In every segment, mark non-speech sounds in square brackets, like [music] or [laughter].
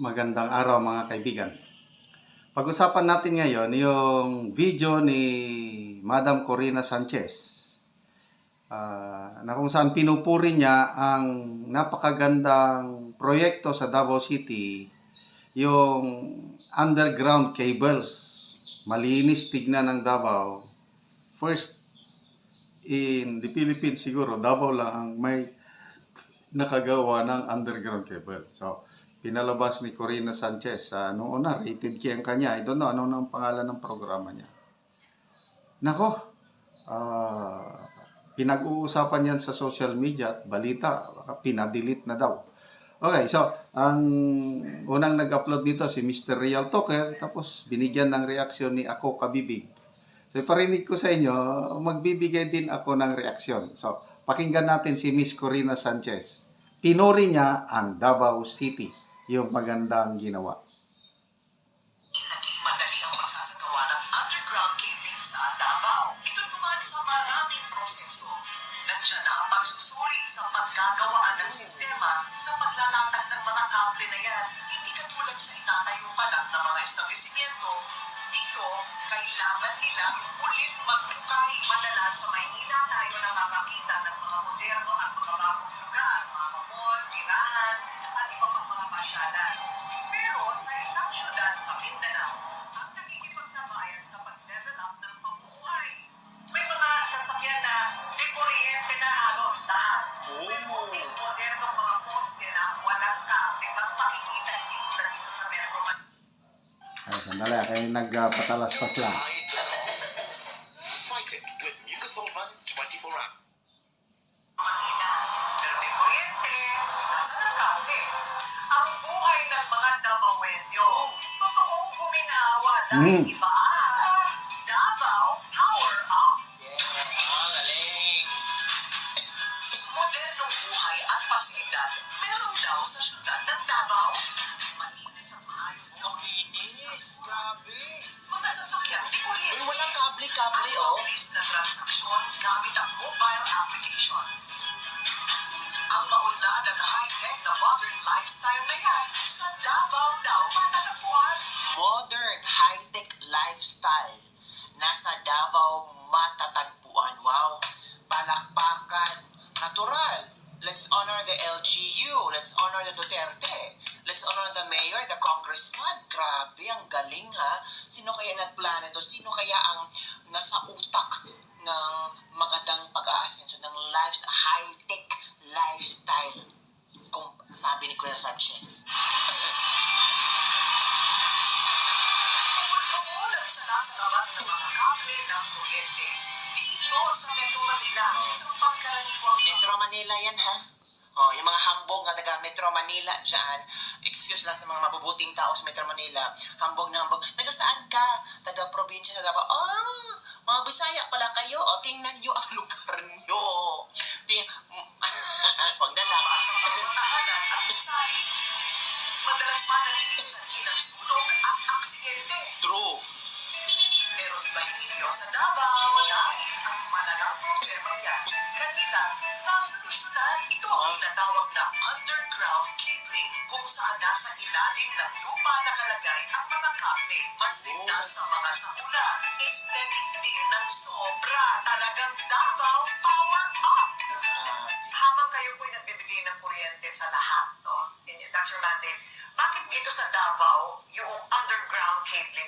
Magandang araw mga kaibigan. Pag-usapan natin ngayon yung video ni Madam Corina Sanchez. Ah, na kung saan pinupuri niya ang napakagandang proyekto sa Davao City, yung underground cables. Malinis tignan ng Davao. First in the Philippines siguro, Davao lang ang may nakagawa ng underground cable. So, pinalabas ni Corina Sanchez. sa noong una, rated K ang kanya. I don't know ano ang pangalan ng programa niya. Nako, ah, pinag-uusapan yan sa social media at balita, baka pinadelete na daw. Okay, so, ang unang nag-upload nito si Mr. Real Talker, tapos binigyan ng reaksyon ni Ako Kabibig. So, parinig ko sa inyo, magbibigay din ako ng reaksyon. So, pakinggan natin si Miss Corina Sanchez. Pinuri niya ang Davao City, yung magandang ginawa. May kuryente, nasa kable. Ang buhay ng mga Damawenyo, totoong guminawa dahil Mm. iba. Oh. mabilis na transaksyon gamit ang mobile application. Ang maunlad at high-tech na modern lifestyle na yan sa Davao daw matatagpuan. Modern, high-tech lifestyle. Nasa Davao matatagpuan. Wow. Palakpakan. Natural. Let's honor the LGU. Let's honor the Duterte. Let's honor the mayor, the congressman. Grabe, ang galing ha. Sino kaya nagplano to? Sino kaya ang nasa utak ng magandang pag-aasenso ng lives, high-tech lifestyle? Kung sabi ni Kuya Sanchez. Bukod-bukod ang sinasagabat ng mga kable ng kuryente. Dito sa Metro Manila, isang pangkaraniwang Metro Manila yan ha. Oh, yung mga hambog na taga Metro Manila dyan, excuse lang sa mga mabubuting tao sa Metro Manila, hambog na hambog. Taga saan ka? Taga probinsya sa Davao. Ah, mga Bisaya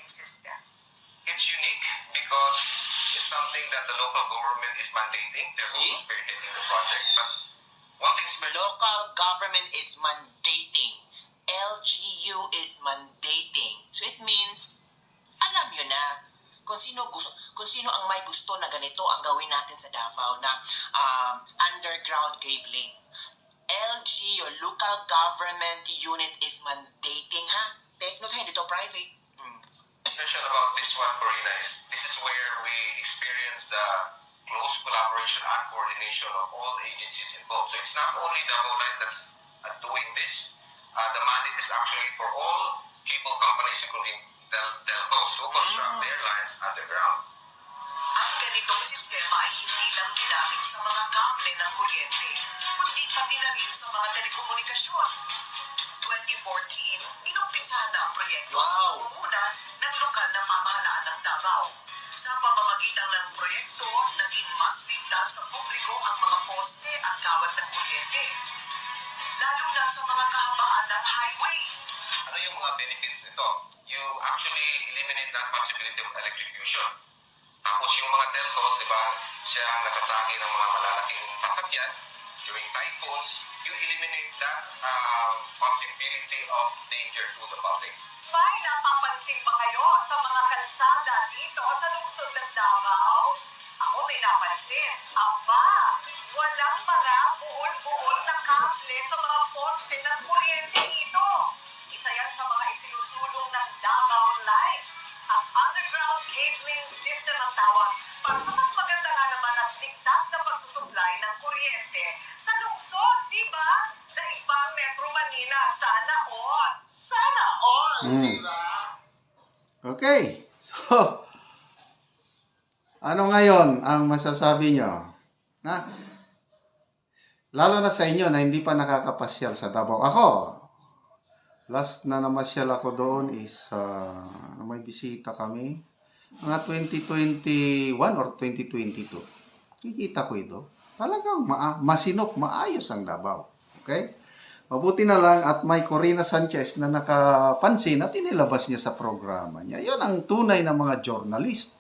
system? It's unique because it's something that the local government is mandating. They're See? also spearheading the project. But one thing's very Local government is mandating. LGU is mandating. So it means, alam nyo na, kung sino gusto, kung sino ang may gusto na ganito ang gawin natin sa Davao na um, underground cabling. LGU, local government unit is mandating ha. Take note hindi to private. Special about this one, Corina, is this is where we experience the close collaboration and coordination of all agencies involved. So it's not only Davao Light that's uh, doing this. Uh, the mandate is actually for all cable companies, including tel- telcos, who construct their lines underground. Ang ganitong sistema ay hindi lang ginamit sa mga kable ng kuryente, kundi pati na rin sa mga telekomunikasyon. 24 2014, inumpisa na ang proyekto sa Wow. pangunguna ang nagsasagi ng mga malalaking sasakyan during typhoons, you eliminate that um, possibility of danger to the public. May napapansin ba kayo sa mga kalsada dito sa lungsod ng Davao? Ako may napansin. Aba, Mm. Okay. [laughs] So, ano ngayon ang masasabi nyo? Na, lalo na sa inyo na hindi pa nakakapasyal sa Davao. Ako, last na namasyal ako doon is uh, may bisita kami. Mga 2021 or 2022. Kikita ko ito. Talagang ma- masinop, maayos ang Davao. Okay? Mabuti na lang at may Corina Sanchez na nakapansin at inilabas niya sa programa niya. Yon ang tunay na mga journalist.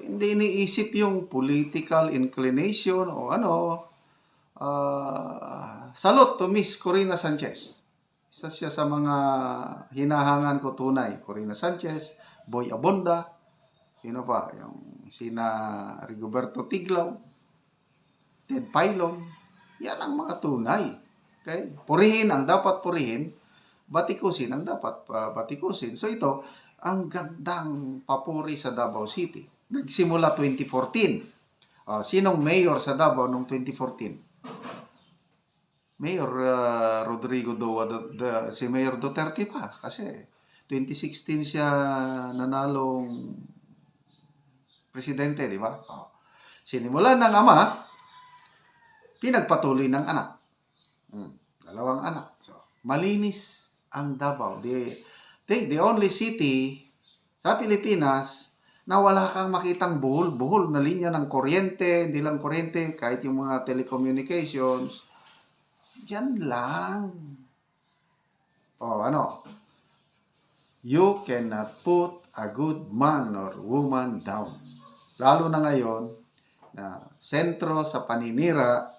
Hindi iniisip yung political inclination o ano. Ah, salute to Miss Corina Sanchez. Isa siya sa mga hinahangan ko tunay. Corina Sanchez, Boy Abonda, sino pa? Yung sina Rigoberto Tiglaw, Ted Pilon. Yan ang mga tunay. Okay? Purihin ang dapat purihin, batikusin ang dapat uh, batikusin. So ito, ang gandang papuri sa Davao City. Nagsimula 2014. Ah, sinong mayor sa Davao noong 2014? Mayor ah, Rodrigo Doa, Do- the- si Mayor Duterte pa. Kasi 2016 siya nanalong presidente, di ba? Oh. Sinimulan ng ama, pinagpatuloy ng anak. Mm, dalawang anak. So, malinis ang Davao. The, think the only city sa Pilipinas na wala kang makitang buhol-buhol na linya ng kuryente, hindi lang kuryente, kahit yung mga telecommunications. Yan lang. O ano? You cannot put a good man or woman down. Lalo na ngayon na sentro sa paninira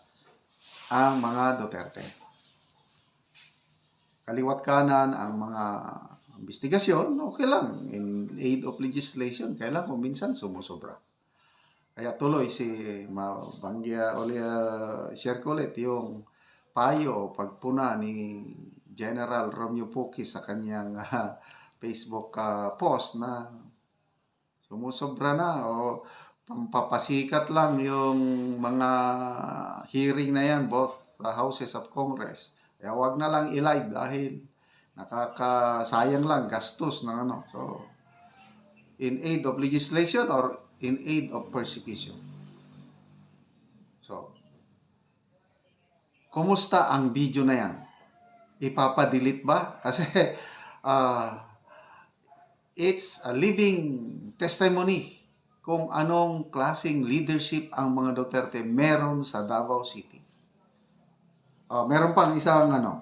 ang mga Duterte. Kaliwat kanan ang mga investigasyon, okay lang. In aid of legislation, kailan kung minsan sumusobra. Kaya tuloy si Mabanggia Olia share ko ulit yung payo o pagpuna ni General Romeo Puki sa kanyang [laughs] ah, Facebook ah, post na sumusobra na o pampapasikat lang yung mga hearing na yan, both the houses of Congress. Kaya wag na lang i-live dahil nakakasayang lang, gastos ng ano. So, in aid of legislation or in aid of persecution. So, kumusta ang video na yan? Ipapadelete ba? [laughs] Kasi, ah, it's a living testimony kung anong klaseng leadership ang mga Duterte meron sa Davao City. Oh, meron pang isang ano,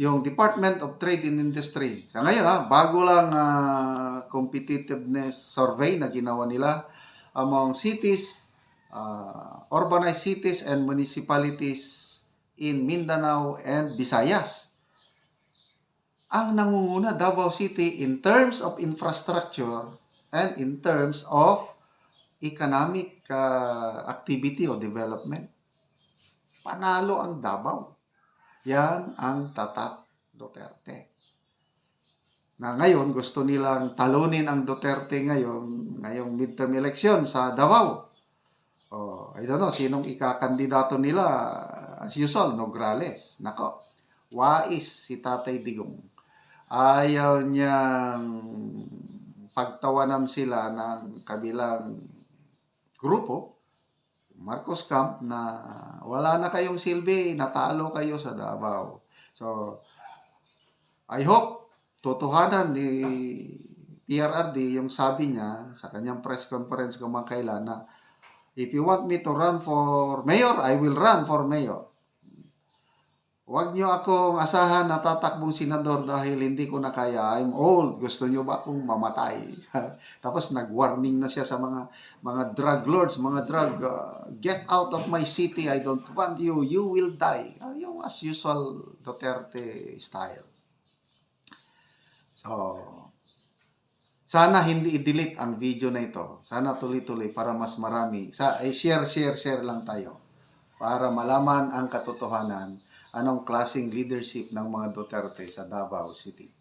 yung Department of Trade and Industry. Sa ngayon ha, bago lang ah, competitiveness survey na ginawa nila among cities, ah, urbanized cities and municipalities in Mindanao and Visayas. Ang nangunguna Davao City in terms of infrastructure and in terms of economic ah, activity o development. Panalo ang Davao. Yan ang tatak Duterte. Na ngayon, gusto nilang talunin ang Duterte ngayon, ngayong midterm election sa Davao. Oh, I don't know, sinong ikakandidato nila? As usual, Nograles. Nako, wais si Tatay Digong. Ayaw niyang pagtawanan sila ng kabilang grupo, Marcos Camp, na wala na kayong silbi, natalo kayo sa Davao. So, I hope totohanan ni PRRD yung sabi niya sa kanyang press conference kung kailan na if you want me to run for mayor, I will run for mayor. Huwag niyo akong asahan na tatakbong senador dahil hindi ko na kaya. I'm old. Gusto niyo ba akong mamatay? [laughs] Tapos nag-warning na siya sa mga mga drug lords, mga drug, uh, get out of my city. I don't want you. You will die. Uh, yung as usual Duterte style. So, sana hindi i-delete ang video na ito. Sana tuloy-tuloy para mas marami. Sa, eh, share, share, share lang tayo. Para malaman ang katotohanan anong klaseng leadership ng mga Duterte sa Davao City.